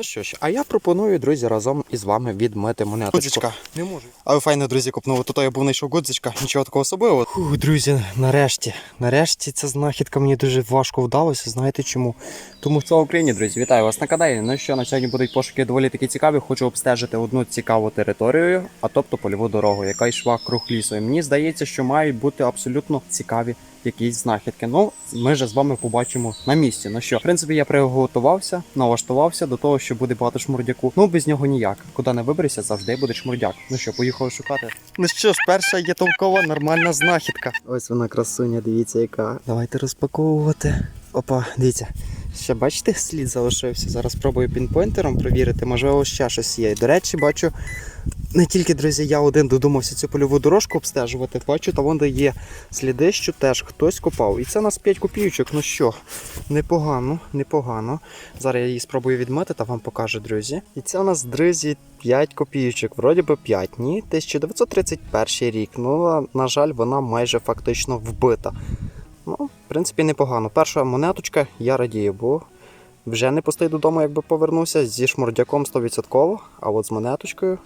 Ну що ж, а я пропоную, друзі, разом із вами відмити монеточку. Гудзичка. Не можу. Але файно, друзі, купнув. Тут я був знайшов гудзичка, нічого такого особливого. Фух, друзі, нарешті. Нарешті ця знахідка мені дуже важко вдалося. Знаєте чому? Тому слава Україні, друзі, вітаю вас на каналі. Ну що, на сьогодні будуть пошуки доволі такі цікаві. Хочу обстежити одну цікаву територію, а тобто польову дорогу, яка йшла круг лісу. І мені здається, що мають бути абсолютно цікаві якісь знахідки. Ну, ми же з вами побачимо на місці. Ну що, в принципі, я приготувався, налаштувався до того, що буде багато шмурдяку. Ну, без нього ніяк. Куди не виберешся, завжди буде шмурдяк. Ну що, поїхали шукати. Ну що ж, перша є толкова нормальна знахідка. Ось вона красуня, дивіться яка. Давайте розпаковувати. Опа, дивіться. Ще бачите, слід залишився. Зараз спробую пінпойнтером провірити, можливо, ще щось є. До речі, бачу, не тільки, друзі, я один додумався цю польову дорожку обстежувати. Бачу, та вон де є сліди, що теж хтось копав. І це у нас 5 копійочок. Ну що, непогано, непогано. Зараз я її спробую відмити та вам покажу, друзі. І це у нас, друзі, 5 копійочок. Вроді би 5, ні. 1931 рік. Ну, на жаль, вона майже фактично вбита. Ну, в принципі, непогано. Перша монеточка, я радію, бо вже не пустий додому, якби повернувся зі шмурдяком 100%, а от з монеточкою.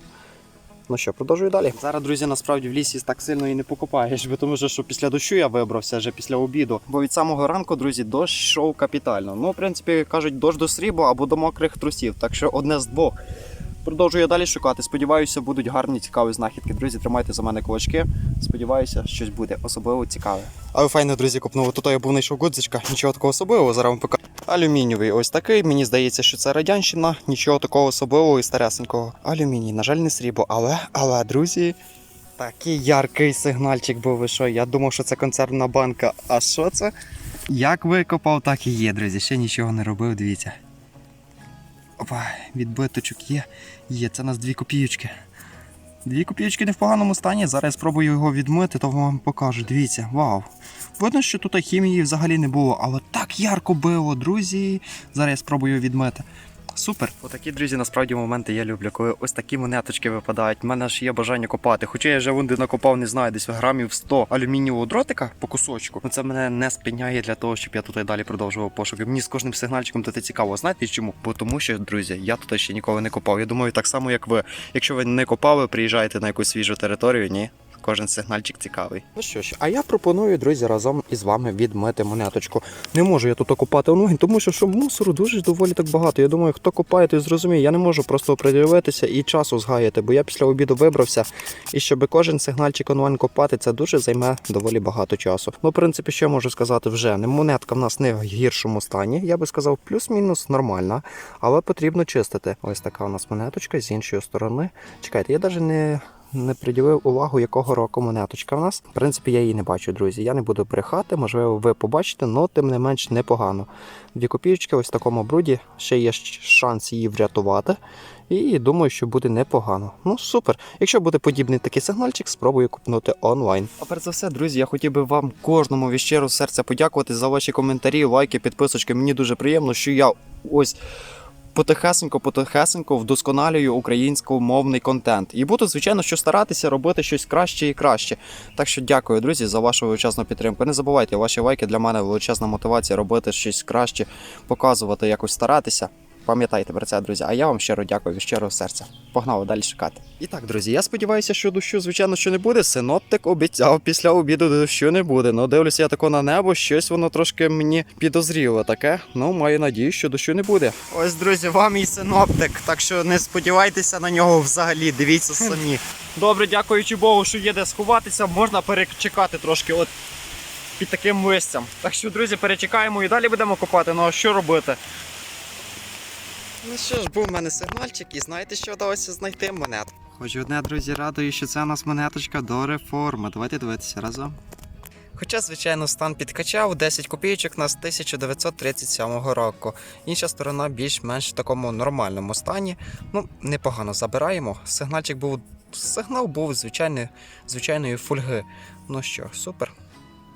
Ну що, продовжую далі. Зараз, друзі, насправді в лісі так сильно і не покупаєш, бо тому що після дощу я вибрався вже після обіду. Бо від самого ранку, друзі, дощ йшов капітально. Ну, в принципі, кажуть, дощ до срібла або до мокрих трусів, так що одне з двох. Продовжую далі шукати. Сподіваюся, будуть гарні цікаві знахідки. Друзі, тримайте за мене кулачки. Сподіваюся, щось буде особливо цікаве. Але файно, друзі, купнув. Тут я був знайшов гудзичка, нічого такого особливого. Зараз вам покажу. Алюмінієвий ось такий. Мені здається, що це радянщина, нічого такого особливого і старесенького. Алюміній, на жаль, не срібло. Але, але, друзі, такий яркий сигнальчик був. Ви що? Я думав, що це консервна банка. А що це? Як викопав, так і є, друзі. Ще нічого не робив, дивіться. Опа, відбиточок є. Є, це у нас дві копійочки. Дві копійочки не в поганому стані. Зараз я спробую його відмити, то вам покажу. Дивіться, вау. Видно, що тут хімії взагалі не було, але так ярко било, друзі. Зараз я спробую відмити. Супер. Отакі, друзі, насправді моменти я люблю, коли ось такі монеточки випадають. У мене ж є бажання копати. Хоча я вже вунди накопав, не знаю, десь грамів 100 алюмінієвого дротика по кусочку. Ну це мене не спиняє для того, щоб я тут і далі продовжував пошуки. Мені з кожним сигнальчиком тут цікаво. Знаєте чому? Бо тому що, друзі, я тут ще ніколи не копав. Я думаю, так само, як ви. Якщо ви не копали, приїжджаєте на якусь свіжу територію, ні. Кожен сигнальчик цікавий. Ну що ж, а я пропоную, друзі, разом із вами відмити монеточку. Не можу я тут копати онлайн, тому що, що мусору дуже доволі так багато. Я думаю, хто копає, той зрозуміє. Я не можу просто придивитися і часу згаяти, бо я після обіду вибрався. І щоб кожен сигнальчик онлайн копати, це дуже займе доволі багато часу. Ну, в принципі, що можу сказати вже? Не монетка в нас не в гіршому стані. Я би сказав, плюс-мінус нормальна, але потрібно чистити. Ось така у нас монеточка з іншої сторони. Чекайте, я навіть не. Не приділив увагу, якого року монеточка в нас. В принципі, я її не бачу, друзі. Я не буду брехати, можливо, ви побачите, але тим не менш непогано. Дві копійочки ось в такому бруді. Ще є шанс її врятувати. І думаю, що буде непогано. Ну супер. Якщо буде подібний такий сигнальчик, спробую купнути онлайн. А перш за все, друзі, я хотів би вам кожному від щирого серця подякувати за ваші коментарі, лайки, підписочки. Мені дуже приємно, що я ось. Потихесенько, потихесенько вдосконалюю українськомовний контент. І буду, звичайно, що старатися робити щось краще і краще. Так що дякую, друзі, за вашу величезну підтримку. Не забувайте, ваші лайки для мене величезна мотивація робити щось краще, показувати, якось старатися. Пам'ятайте про це, друзі. А я вам щиро дякую від щирого серця. Погнали далі шукати. І так, друзі, я сподіваюся, що дощу, звичайно, що не буде. Синоптик обіцяв після обіду дощу не буде. Ну, дивлюся я тако на небо, щось воно трошки мені підозріло таке. Ну, маю надію, що дощу не буде. Ось, друзі, вам і синоптик, так що не сподівайтеся на нього взагалі. Дивіться самі. Добре, дякуючи Богу, що є де сховатися, можна перечекати трошки. От під таким листям. Так що, друзі, перечекаємо і далі будемо копати. Ну а що робити? Ну що ж, був у мене сигнальчик, і знаєте, що вдалося знайти монет. Хоч одне, друзі, радує, що це у нас монеточка до реформи. Давайте дивитися разом. Хоча, звичайно, стан підкачав 10 копійочок нас 1937 року. Інша сторона більш-менш в такому нормальному стані. Ну, непогано забираємо. Сигнальчик був. Сигнал був звичайний, звичайної фольги. Ну що, супер.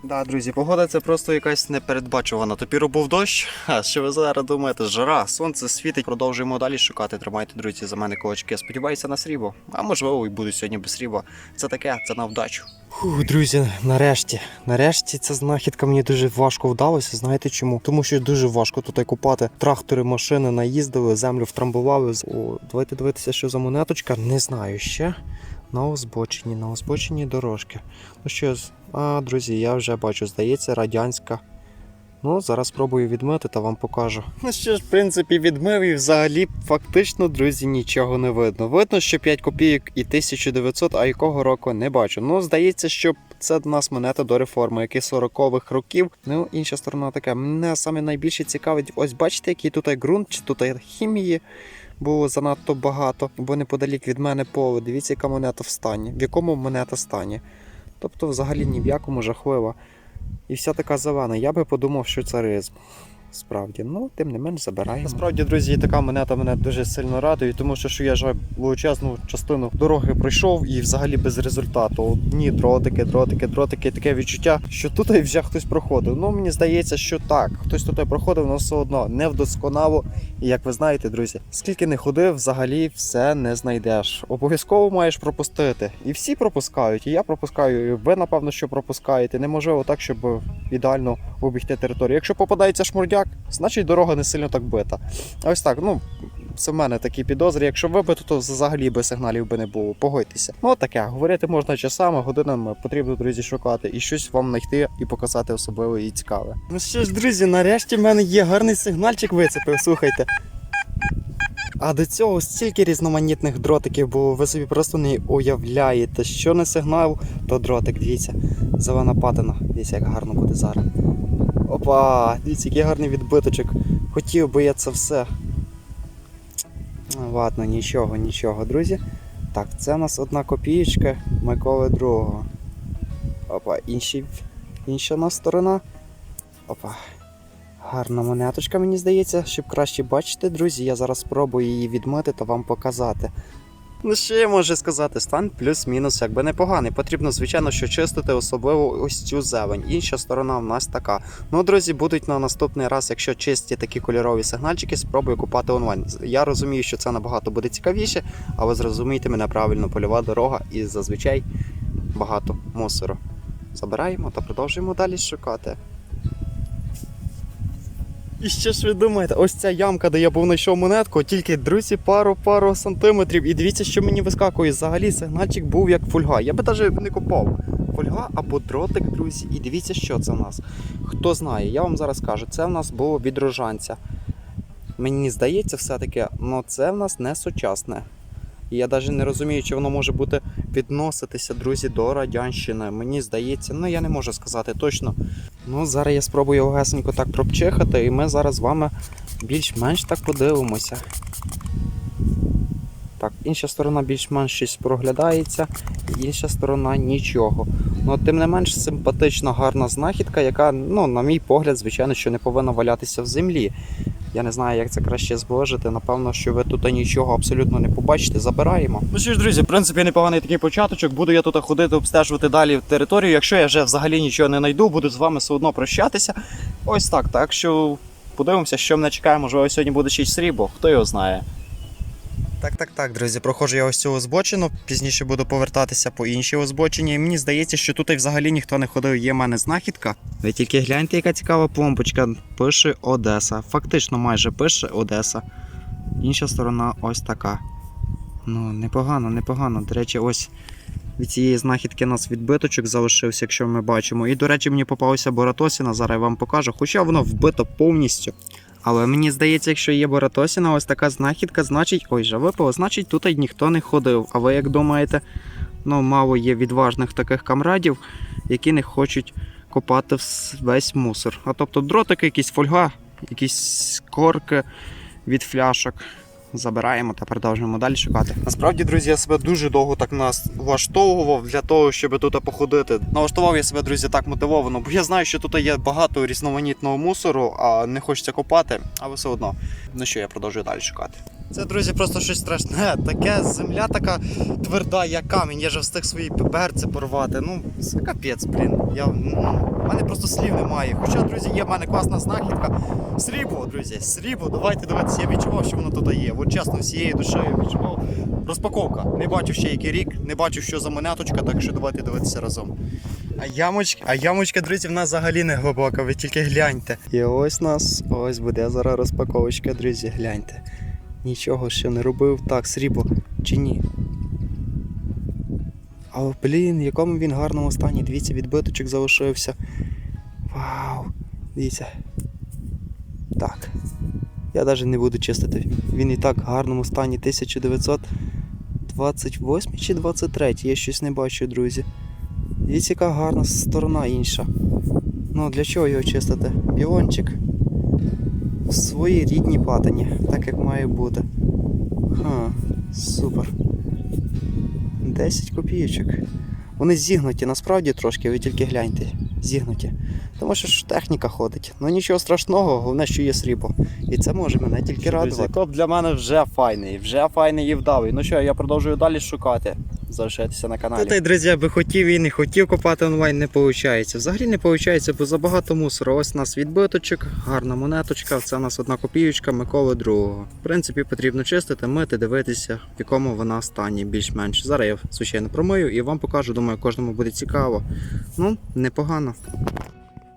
Да, друзі, погода це просто якась непередбачувана. Тепіру був дощ. А що ви зараз думаєте? Жара, сонце світить. Продовжуємо далі шукати. Тримайте, друзі, за мене кулачки. Сподіваюся на срібло. А можливо, і буду сьогодні без срібла. Це таке, це на вдачу. Фух, друзі, нарешті. Нарешті ця знахідка мені дуже важко вдалося. Знаєте чому? Тому що дуже важко тут купати. Трактори, машини наїздили, землю втрамбували. О, давайте дивитися, що за монеточка. Не знаю ще. На озбоченні, на озбоченні дорожки. Ну що а, друзі, я вже бачу, здається, радянська. Ну, зараз спробую відмити та вам покажу. Ну що ж, в принципі, відмив і взагалі фактично, друзі, нічого не видно. Видно, що 5 копійок і 1900, а якого року не бачу. Ну, здається, що це в нас монета до реформи, які 40-х років. Ну, інша сторона така. Мене саме найбільше цікавить, ось бачите, який тут ґрунт, чи тут хімії було занадто багато, бо неподалік від мене поле. Дивіться, яка монета в стані, в якому монета стані. Тобто, взагалі ні в якому жахлива. І вся така зелена. Я би подумав, що це ризм. Справді, ну тим не менш забираємо. Насправді, друзі, така монета мене дуже сильно радує, тому що, що я ж величезну частину дороги пройшов і взагалі без результату. Одні дротики, дротики, дротики, таке відчуття, що тут і вже хтось проходив. Ну мені здається, що так, хтось тут проходив, але все одно не вдосконало. І як ви знаєте, друзі, скільки не ходив, взагалі все не знайдеш. Обов'язково маєш пропустити. І всі пропускають, і я пропускаю, і ви напевно що пропускаєте. Неможливо так, щоб ідеально обігти територію. Якщо попадається шмурдяк, значить дорога не сильно так бита. Ось так, ну. Це в мене такі підозри. Якщо вибито, то взагалі би сигналів би не було. Погодьтеся. Ну таке, говорити можна часами, годинами потрібно, друзі, шукати і щось вам знайти і показати особливе і цікаве. Ну що ж, друзі, нарешті в мене є гарний сигнальчик вицепив. Слухайте. А до цього стільки різноманітних дротиків було, ви собі просто не уявляєте, що не сигнал, то дротик, дивіться, зелена патина. Дивіться, як гарно буде зараз. Опа, дивіться, який гарний відбиточок. Хотів би я це все. Ладно, нічого, нічого, друзі. Так, це у нас одна копієчка Миколи II. Опа, інші, інша у нас сторона. Опа. Гарна монеточка, мені здається, щоб краще бачити, друзі. Я зараз спробую її відмити та вам показати. Ну, що я можу сказати, стан плюс-мінус якби непоганий. Потрібно, звичайно, що чистити, особливо ось цю зелень. Інша сторона в нас така. Ну, друзі, будуть на наступний раз, якщо чисті такі кольорові сигнальчики, спробую купати онлайн. Я розумію, що це набагато буде цікавіше, але зрозумійте мене правильно, польова дорога і зазвичай багато мусору. Забираємо та продовжуємо далі шукати. І що ж ви думаєте, ось ця ямка, де я був знайшов монетку, тільки друзі, пару-пару сантиметрів. І дивіться, що мені вискакує. Взагалі сигнальчик був як фольга. Я би навіть не копав. Фольга або дротик, друзі. І дивіться, що це в нас. Хто знає, я вам зараз кажу, це в нас було від рожанця. Мені здається, все-таки, але це в нас не сучасне. І я навіть не розумію, чи воно може бути відноситися, друзі, до радянщини. Мені здається, ну я не можу сказати точно. Ну, зараз я спробую його гасенько так пропчихати, і ми зараз з вами більш-менш так подивимося. Так, інша сторона більш-менш щось проглядається, інша сторона нічого. Ну, тим не менш, симпатична, гарна знахідка, яка, ну, на мій погляд, звичайно, що не повинна валятися в землі. Я не знаю, як це краще зложити. Напевно, що ви тут нічого абсолютно не побачите. Забираємо. Ну що ж, друзі, в принципі, непоганий такий початочок. Буду я тут ходити, обстежувати далі територію. Якщо я вже взагалі нічого не знайду, буду з вами все одно прощатися. Ось так. Так що подивимося, що мене чекає. Можливо, сьогодні буде ще й срібло, хто його знає. Так, так, так, друзі, проходжу я ось цю озбочину, пізніше буду повертатися по іншій озбочині. І мені здається, що тут і взагалі ніхто не ходив, є в мене знахідка. Ви тільки гляньте, яка цікава пломбочка. Пише Одеса. Фактично майже пише Одеса. Інша сторона ось така. Ну, непогано, непогано. До речі, ось від цієї знахідки у нас відбиточок залишився, якщо ми бачимо. І, до речі, мені попалося Боратосіна, зараз я вам покажу, хоча воно вбито повністю. Але мені здається, якщо є Боратосіна, ось така знахідка, значить, ой, же випало, значить тут ніхто не ходив. А ви як думаєте, ну мало є відважних таких камрадів, які не хочуть копати весь мусор. А тобто дротики, якісь фольга, якісь корки від фляшок. Забираємо та продовжуємо далі шукати. Насправді, друзі, я себе дуже довго так нас влаштовував для того, щоб тут походити. Налаштував я себе, друзі, так мотивовано, бо я знаю, що тут є багато різноманітного мусору, а не хочеться копати, але все одно. Ну що, я продовжую далі шукати. Це, друзі, просто щось страшне. Таке земля така тверда, як камінь. Я вже встиг свої берці порвати. Ну, це капець, блін. Я ну, У мене просто слів немає. Хоча, друзі, є в мене класна знахідка. Срібло, друзі, срібло. Давайте дивитися. Я відчував, що воно тут є. От чесно, всією душею відчував. Розпаковка. Не бачу ще який рік, не бачу, що за монеточка, так що давайте дивитися разом. А ямочка, а ямочка, друзі, в нас взагалі не глибока, ви тільки гляньте. І ось нас, ось буде зараз розпаковочка, друзі, гляньте. Нічого ще не робив. Так, срібло чи ні? А блін, в якому він гарному стані. Дивіться, відбиточок залишився. Вау! Дивіться. Так. Я навіть не буду чистити. Він і так в гарному стані 1928 чи 23, я щось не бачу, друзі. Дивіться, яка гарна сторона інша. Ну, для чого його чистити? Біончик. В своїй рідній патині, так як має бути. Ха, супер. 10 копійочок. Вони зігнуті, насправді трошки, ви тільки гляньте. Зігнуті. Тому що ж техніка ходить. Ну нічого страшного, головне, що є срібло. І це може мене тільки радувати. Коп для мене вже файний, вже файний і вдалий. Ну що, я продовжую далі шукати. Залишайтеся на каналі. й друзі, би хотів і не хотів копати онлайн, не виходить. Взагалі не виходить, бо забагато мусору. Ось у нас відбиточок, гарна монеточка. Це у нас одна копійочка Миколи другого. В принципі, потрібно чистити, мити, дивитися, в якому вона стані більш-менш. Зараз я звичайно промию і вам покажу. Думаю, кожному буде цікаво. Ну, непогано.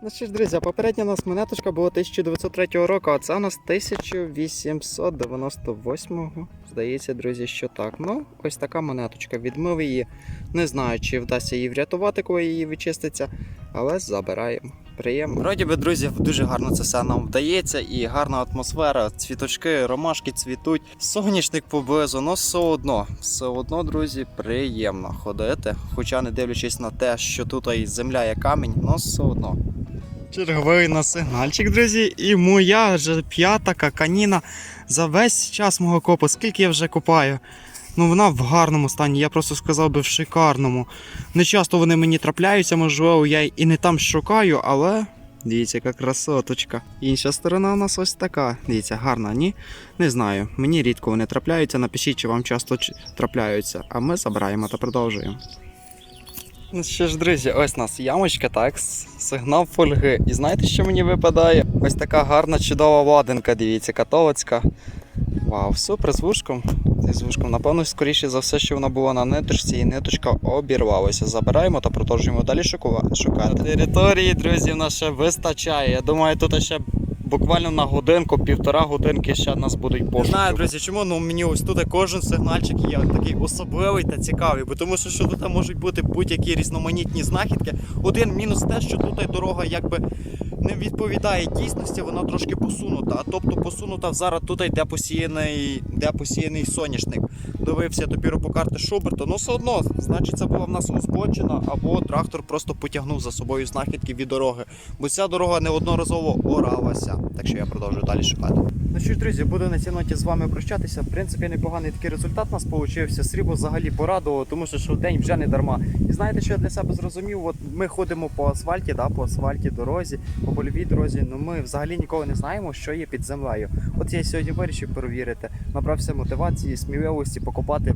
Ну що ж, друзі, попередня у нас монеточка була 1903 року, а це у нас 1898. Здається, друзі, що так. Ну, ось така монеточка. Відмив її. Не знаю, чи вдасться її врятувати, коли її відчиститься, але забираємо. Приємно. Вроді би, друзі, дуже гарно це все нам вдається, і гарна атмосфера, цвіточки, ромашки цвітуть, соняшник поблизу, але все одно, все одно, друзі, приємно ходити. Хоча не дивлячись на те, що тут і земля є камінь, але все одно. Черговий на сигнальчик, друзі, і моя вже п'ята каканіна за весь час мого копу. Скільки я вже копаю? Ну вона в гарному стані, я просто сказав би в шикарному. Не часто вони мені трапляються, можливо, я і не там шукаю, але. Дивіться, яка красоточка. Інша сторона у нас ось така. Дивіться, гарна, ні? Не знаю. Мені рідко вони трапляються. Напишіть, чи вам часто трапляються. А ми забираємо та продовжуємо. Ну що ж, друзі, ось у нас ямочка, так, сигнал фольги. І знаєте, що мені випадає? Ось така гарна, чудова ладинка, дивіться, католицька. Вау, супер з вушком. З вушком. Напевно, скоріше за все, що вона була на ниточці, і ниточка обірвалася. Забираємо та продовжуємо далі шукува- шукати. Території, друзі, в нас ще вистачає. Я думаю, тут ще буквально на годинку, півтора годинки ще нас будуть пошуки. Не знаю, друзі, чому ну мені ось тут кожен сигнальчик є такий особливий та цікавий, бо тому що, що тут можуть бути будь-які різноманітні знахідки. Один мінус те, що тут дорога якби не відповідає дійсності, вона трошки посунута. А тобто посунута зараз тут йде посіяний, де посіяний соняшник. Дивився допіру по карти Шуберта, ну все одно, значить, це була в нас узбочена, або трактор просто потягнув за собою знахідки від дороги. Бо ця дорога неодноразово оралася. Так що я продовжую далі шукати. Ну що ж, друзі, буду на цій ноті з вами прощатися. В принципі, непоганий такий результат у нас вийшов. Срібло взагалі порадувало, тому що, що день вже не дарма. І знаєте, що я для себе зрозумів? От ми ходимо по асфальті, да, по асфальті дорозі, по польовій дорозі. Ну ми взагалі ніколи не знаємо, що є під землею. От я сьогодні вирішив перевірити, набрався мотивації, сміливості покопати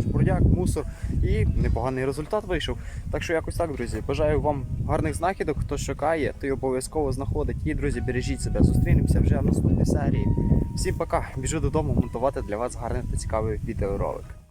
шпурняк, мусор і непоганий результат вийшов. Так що якось так, друзі. Бажаю вам гарних знахідок. Хто шукає, той обов'язково знаходить. І, друзі, бережіть себе. Зустрінемося вже в наступній серії. Всім пока. Біжу додому монтувати для вас гарний та цікавий відеоролик.